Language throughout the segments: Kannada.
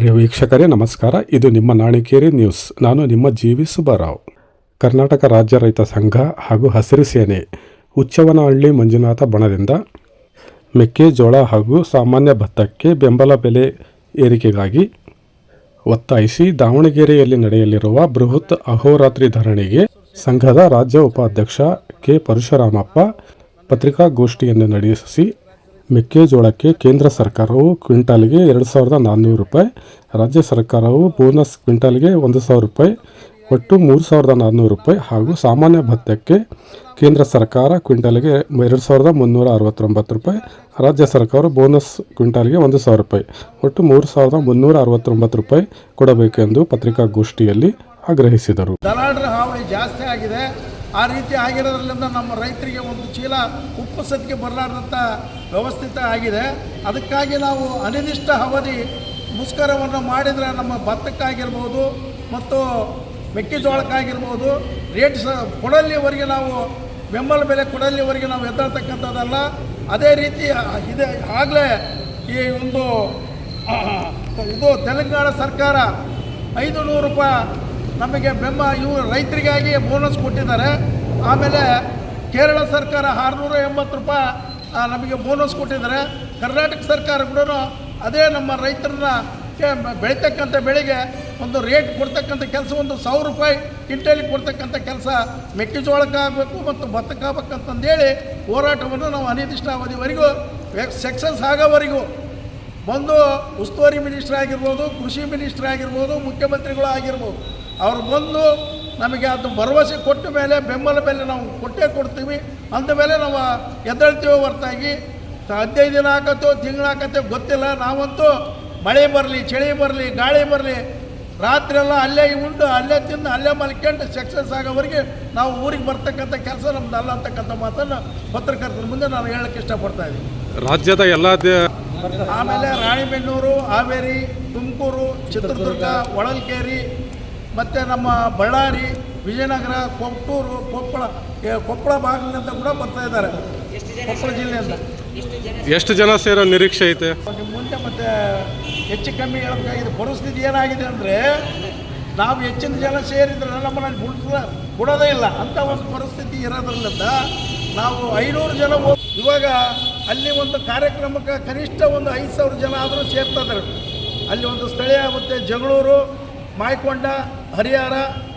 ಪ್ರಿಯ ವೀಕ್ಷಕರೇ, ನಮಸ್ಕಾರ. ಇದು ನಿಮ್ಮ ನಾಣಿಕೇರಿ ನ್ಯೂಸ್. ನಾನು ನಿಮ್ಮ ಜಿ ವಿ ಸುಬ್ಬರಾವ್. ಕರ್ನಾಟಕ ರಾಜ್ಯ ರೈತ ಸಂಘ ಹಾಗೂ ಹಸಿರು ಸೇನೆ ಹುಚ್ಚವನಹಳ್ಳಿ ಮಂಜುನಾಥ ಬಣದಿಂದ ಮೆಕ್ಕೆಜೋಳ ಹಾಗೂ ಸಾಮಾನ್ಯ ಭತ್ತಕ್ಕೆ ಬೆಂಬಲ ಬೆಲೆ ಏರಿಕೆಗಾಗಿ ಒತ್ತಾಯಿಸಿ ದಾವಣಗೆರೆಯಲ್ಲಿ ನಡೆಯಲಿರುವ ಬೃಹತ್ ಅಹೋರಾತ್ರಿ ಧರಣಿಗೆ ಸಂಘದ ರಾಜ್ಯ ಉಪಾಧ್ಯಕ್ಷ ಕೆ ಪರಶುರಾಮಪ್ಪ ಪತ್ರಿಕಾಗೋಷ್ಠಿಯನ್ನು ನಡೆಸಿ ಮೆಕ್ಕೆಜೋಳಕ್ಕೆ ಕೇಂದ್ರ ಸರ್ಕಾರವು ಕ್ವಿಂಟಾಲ್ಗೆ ಎರಡು ಸಾವಿರದ ನಾನ್ನೂರು ರೂಪಾಯಿ, ರಾಜ್ಯ ಸರ್ಕಾರವು ಬೋನಸ್ ಕ್ವಿಂಟಾಲ್ಗೆ ಒಂದು ಸಾವಿರ ರೂಪಾಯಿ, ಒಟ್ಟು ಮೂರು ಸಾವಿರದ ನಾನ್ನೂರು ರೂಪಾಯಿ ಹಾಗೂ ಸಾಮಾನ್ಯ ಭತ್ತಕ್ಕೆ ಕೇಂದ್ರ ಸರ್ಕಾರ ಕ್ವಿಂಟಾಲ್ಗೆ ಎರಡು ಸಾವಿರದ ಮುನ್ನೂರ ಅರವತ್ತೊಂಬತ್ತು ರೂಪಾಯಿ, ರಾಜ್ಯ ಸರ್ಕಾರ ಬೋನಸ್ ಕ್ವಿಂಟಾಲ್ಗೆ ಒಂದು ಸಾವಿರ ರೂಪಾಯಿ, ಒಟ್ಟು ಮೂರು ಸಾವಿರದ ಮುನ್ನೂರ ಅರವತ್ತೊಂಬತ್ತು ರೂಪಾಯಿ ಕೊಡಬೇಕೆಂದು ಪತ್ರಿಕಾಗೋಷ್ಠಿಯಲ್ಲಿ ಆಗ್ರಹಿಸಿದರು. ಹಾವಳಿ ಜಾಸ್ತಿ ಆಗಿದೆ. ಆ ರೀತಿ ಆಗಿರೋದ್ರಿಂದ ನಮ್ಮ ರೈತರಿಗೆ ಒಂದು ಚೀಲ ಉಪ್ಪು ಸತ್ತಿಗೆ ಬರಲಾರ್ದಂಥ ವ್ಯವಸ್ಥಿತ ಆಗಿದೆ. ಅದಕ್ಕಾಗಿ ನಾವು ಅನಿರ್ದಿಷ್ಟ ಅವಧಿ ಮುಷ್ಕರವನ್ನು ಮಾಡಿದರೆ ನಮ್ಮ ಭತ್ತಕ್ಕಾಗಿರ್ಬೋದು ಮತ್ತು ಮೆಕ್ಕೆಜೋಳಕ್ಕಾಗಿರ್ಬೋದು, ರೇಟ್ ಸ ಕೊಡಲ್ಲಿವರೆಗೆ ನಾವು ಬೆಂಬಲ ಬೆಲೆ ಕೊಡಲ್ಲಿವರೆಗೆ ನಾವು ಎದ್ದಾಡ್ತಕ್ಕಂಥದ್ದಲ್ಲ. ಅದೇ ರೀತಿ ಇದೆ, ಆಗಲೇ ಈ ಒಂದು, ಇದು ತೆಲಂಗಾಣ ಸರ್ಕಾರ ಐದು ನೂರು ರೂಪಾಯಿ ನಮಗೆ ಬೆಂಬ ಇವರು ರೈತರಿಗಾಗಿ ಬೋನಸ್ ಕೊಟ್ಟಿದ್ದಾರೆ. ಆಮೇಲೆ ಕೇರಳ ಸರ್ಕಾರ ಆರುನೂರ ಎಂಬತ್ತು ರೂಪಾಯಿ ನಮಗೆ ಬೋನಸ್ ಕೊಟ್ಟಿದ್ದಾರೆ. ಕರ್ನಾಟಕ ಸರ್ಕಾರ ಕೂಡ ಅದೇ ನಮ್ಮ ರೈತರನ್ನ ಬೆಳೀತಕ್ಕಂಥ ಬೆಳೆಗೆ ಒಂದು ರೇಟ್ ಕೊಡ್ತಕ್ಕಂಥ ಕೆಲಸ, ಒಂದು ಸಾವಿರ ರೂಪಾಯಿ ಕ್ವಿಂಟಲಿಗೆ ಕೊಡ್ತಕ್ಕಂಥ ಕೆಲಸ ಮೆಕ್ಕೆಜೋಳಕ್ಕಾಗಬೇಕು ಮತ್ತು ಭತ್ತಕ್ಕಾಗಬೇಕಂತಂದೇಳಿ ಹೋರಾಟವನ್ನು ನಾವು ಅನಿರ್ದಿಷ್ಟಾವಧಿವರೆಗೂ ಸಕ್ಸಸ್ ಆಗೋವರೆಗೂ ಬಂದು ಉಸ್ತುವಾರಿ ಮಿನಿಸ್ಟರ್ ಆಗಿರ್ಬೋದು, ಕೃಷಿ ಮಿನಿಸ್ಟರ್ ಆಗಿರ್ಬೋದು, ಮುಖ್ಯಮಂತ್ರಿಗಳು ಆಗಿರ್ಬೋದು ಅವ್ರು ಬಂದು ನಮಗೆ ಅದು ಭರವಸೆ ಕೊಟ್ಟ ಮೇಲೆ ಬೆಂಬಲ ಬೆಲೆ ನಾವು ಕೊಟ್ಟೇ ಕೊಡ್ತೀವಿ. ಅಂದ ಮೇಲೆ ನಾವು ಎದ್ದೇಳ್ತೀವೋ ಹೊರತಾಗಿ ಹದಿನೈದು ದಿನ ಹಾಕತ್ತೋ ತಿಂಗಳು ಹಾಕತ್ತೋ ಗೊತ್ತಿಲ್ಲ. ನಾವಂತೂ ಮಳೆ ಬರಲಿ ಚಳಿ ಬರಲಿ ಗಾಳಿ ಬರಲಿ ರಾತ್ರಿ ಎಲ್ಲ ಅಲ್ಲೇ ಉಂಡು ಅಲ್ಲೇ ತಿಂದು ಅಲ್ಲೇ ಮಲ್ಕೊಂಡು ಸಕ್ಸಸ್ ಆಗೋವರೆಗೆ ನಾವು ಊರಿಗೆ ಬರ್ತಕ್ಕಂಥ ಕೆಲಸ ನಮ್ದು ಅಲ್ಲ ಅಂತಕ್ಕಂಥ ಮಾತನ್ನು ಪತ್ರಕರ್ತರ ಮುಂದೆ ನಾನು ಹೇಳಕ್ಕೆ ಇಷ್ಟಪಡ್ತಾ ಇದ್ದೀನಿ. ರಾಜ್ಯದ ಎಲ್ಲ ಆಮೇಲೆ ರಾಣಿಬೆನ್ನೂರು ಹಾವೇರಿ ತುಮಕೂರು ಚಿತ್ರದುರ್ಗ. ಹೊಳಲ್ಕೆರೆ ಮತ್ತು ನಮ್ಮ ಬಳ್ಳಾರಿ ವಿಜಯನಗರ ಕೊಪ್ಪೂರು ಕೊಪ್ಪಳ ಏ, ಕೊಪ್ಪಳ ಭಾಗದಿಂದ ಕೂಡ ಬರ್ತಾ ಇದ್ದಾರೆ. ಕೊಪ್ಪಳ ಜಿಲ್ಲೆಯಿಂದ. ಎಷ್ಟು ಜನ ಸೇರೋ ನಿರೀಕ್ಷೆ ಐತೆ? ನಿಮ್ಮ ಮುಂದೆ ಮತ್ತೆ ಹೆಚ್ಚು ಕಮ್ಮಿ ಹೇಳಬೇಕಾಗಿದೆ. ಪರಿಸ್ಥಿತಿ ಏನಾಗಿದೆ ಅಂದರೆ ನಾವು ಹೆಚ್ಚಿನ ಜನ ಸೇರಿದ್ರೆ ನಮ್ಮನ್ನು ಬಿಡಿಸ ಬಿಡೋದೇ ಇಲ್ಲ. ಅಂತ ಒಂದು ಪರಿಸ್ಥಿತಿ ಇರೋದ್ರಿಂದ ನಾವು ಐನೂರು ಜನ ಇವಾಗ ಅಲ್ಲಿ ಒಂದು ಕಾರ್ಯಕ್ರಮಕ್ಕೆ ಕನಿಷ್ಠ ಒಂದು ಐದು ಸಾವಿರ ಜನ ಆದರೂ ಸೇರ್ತಾ ಇದ್ದಾರೆ. ಅಲ್ಲಿ ಒಂದು ಸ್ಥಳೀಯ ಮತ್ತು ಜಗಳೂರು ಮಾಯ್ಕೊಂಡ ಹರಿಹರ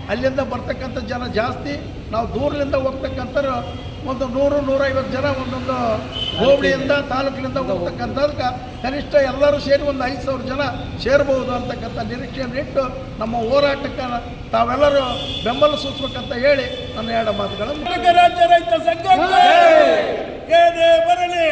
ಅಲ್ಲಿಂದ ಬರ್ತಕ್ಕಂಥ ಜನ ಜಾಸ್ತಿ ನಾವು ದೂರದಿಂದ ಹೋಗ್ತಕ್ಕಂಥ ಒಂದು ನೂರು ನೂರೈವತ್ತು ಜನ ಒಂದೊಂದು ಹೋಬಳಿಯಿಂದ ತಾಲೂಕಿನಿಂದ ಹೋಗ್ತಕ್ಕಂಥದ್ಕೆ ಕನಿಷ್ಠ ಎಲ್ಲರೂ ಸೇರಿ ಒಂದು ಐದು ಸಾವಿರ ಜನ ಸೇರ್ಬೋದು ಅಂತಕ್ಕಂಥ ನಿರೀಕ್ಷೆಯನ್ನು ಇಟ್ಟು ನಮ್ಮ ಹೋರಾಟಕ್ಕೆ ತಾವೆಲ್ಲರೂ ಬೆಂಬಲ ಸೂಚಿಸ್ಬೇಕಂತ ಹೇಳಿ ನನ್ನ ಎರಡು ಮಾತುಗಳನ್ನು ರಾಜ್ಯ ರೈತ ಸಂಘ ಏನೇ ಬರಲಿ